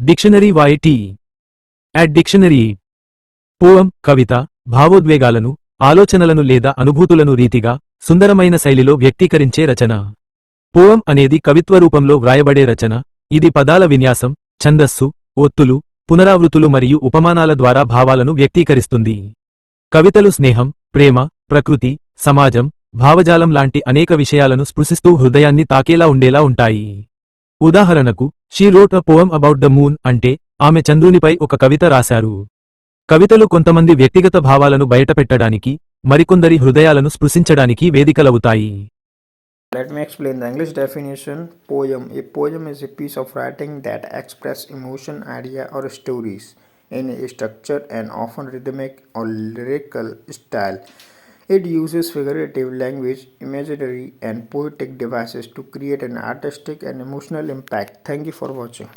Dictionary వాయిటీ at dictionary. పూవం కవిత భావోద్వేగాలను ఆలోచనలను లేదా అనుభూతులను రీతిగా సుందరమైన శైలిలో వ్యక్తీకరించే రచన. పూవం అనేది కవిత్వ రూపంలో వ్రాయబడే రచన. ఇది పదాల విన్యాసం ఛందస్సు ఒత్తులు పునరావృతులు మరియు ఉపమానాల ద్వారా భావాలను వ్యక్తీకరిస్తుంది. కవితలు స్నేహం ప్రేమ ప్రకృతి సమాజం భావజాలం లాంటి అనేక విషయాలను స్పృశిస్తూ హృదయాన్ని తాకేలా ఉండేలా ఉంటాయి. ఉదాహరణకు she wrote a poem about the moon అంటే ఆమె చంద్రునిపై ఒక కవిత రాశారు. కవితలు కొంతమంది వ్యక్తిగత భావాలను బయట పెట్టడానికి మరికొందరి హృదయాలను స్పృశించడానికి వేదికలవుతాయి. Let me explain the English definition poem a poem is a piece of writing that express emotion idea or stories in a structure and often rhythmic or lyrical style It uses figurative language, imagery, and poetic devices to create an artistic and emotional impact. Thank you for watching.